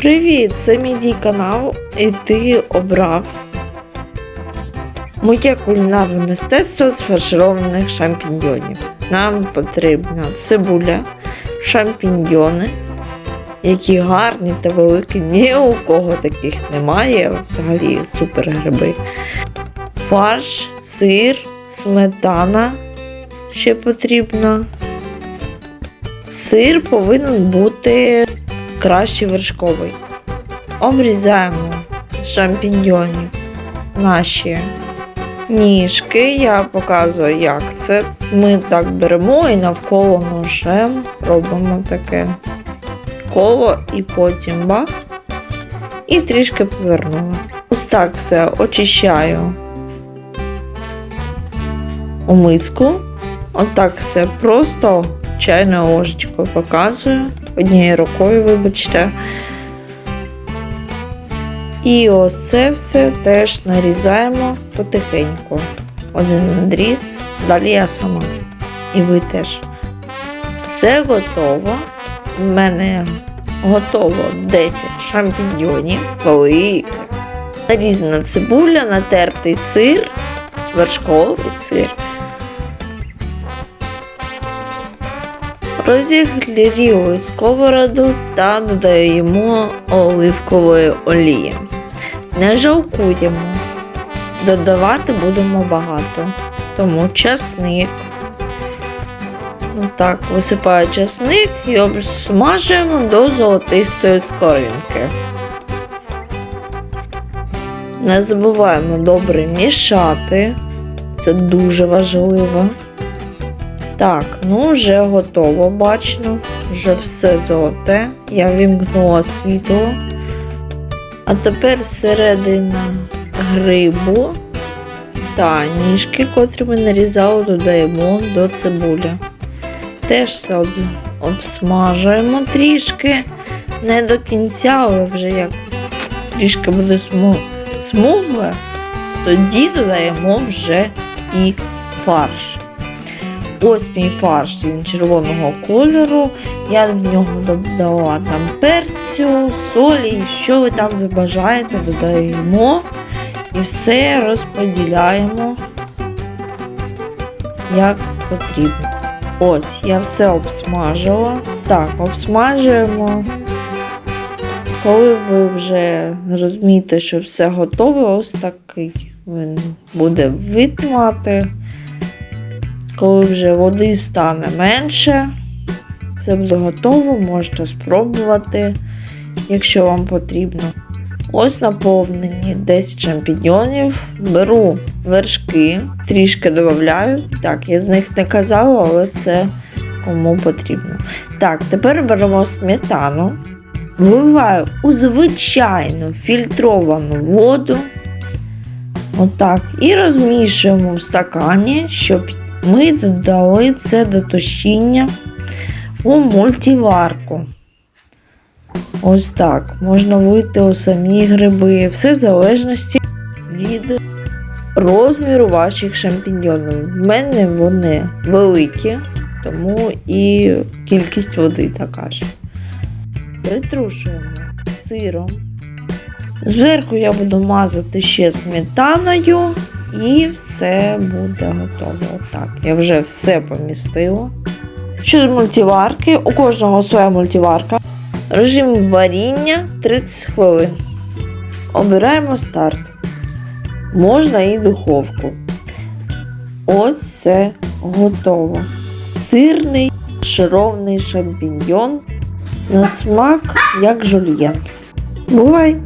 Привіт, це мій канал, і ти обрав моє кулінарне мистецтво з фаршированих шампіньйонів. Нам потрібна цибуля, шампіньйони, які гарні та великі, ні у кого таких немає, взагалі супер гриби. Фарш, сир, сметана ще потрібно. Сир повинен бути краще вершковий. Обрізаємо з шампіньйонів наші ніжки. Я показую, як це. Ми так беремо і навколо ножем робимо таке коло і потім бах. І трішки повернула. Ось так все очищаю у миску. Отак все просто чайною ложечкою показую. Однією рукою, вибачте. І ось це все теж нарізаємо потихеньку. Один надріз, далі я сама. І ви теж. Все готово. У мене готово 10 шампіньйонів, великих. Нарізана цибуля, натертий сир, вершковий сир. Розігріли сковороду та додаємо оливкової олії. Не жалкуємо. Додавати будемо багато. Тому часник. Отак, висипаю часник і обсмажуємо до золотистої скоринки. Не забуваємо добре мішати. Це дуже важливо. Так, ну вже готово, бачно. Вже все золоте. Я вімкнула світло. А тепер середина грибу та ніжки, котрі ми нарізали, додаємо до цибулі. Теж все обсмажуємо трішки. Не до кінця, але вже як трішки буде смугле, тоді додаємо вже і фарш. Ось мій фарш, він червоного кольору. Я в нього додала там перцю, солі, що ви там забажаєте, додаємо і все розподіляємо як потрібно. Ось, я все обсмажила. Так, обсмажуємо. Коли ви вже розумієте, що все готове, ось такий він буде вид мати коли вже води стане менше, все буде готово, можете спробувати, якщо вам потрібно. Ось наповнені 10 шампіньонів. Беру вершки, трішки додаю. Так, я з них не казала, але це кому потрібно. Так, тепер беремо сметану, вливаю у звичайну фільтровану воду. Отак. І розмішуємо в стакані, щоб ми додали це до тушіння у мультиварку. Ось так. Можна вийти у самі гриби. Все в залежності від розміру ваших шампіньйонів. В мене вони великі, тому і кількість води така ж. Притрушуємо сиром. Зверху я буду мазати ще сметаною. І все буде готово. Так, я вже все помістила. Щодо мультиварки, у кожного своя мультиварка. Режим варіння 30 хвилин. Обираємо старт. Можна і духовку. Ось це готово. Сирний шаровний шампіньйон. На смак як жульєн. Бувай!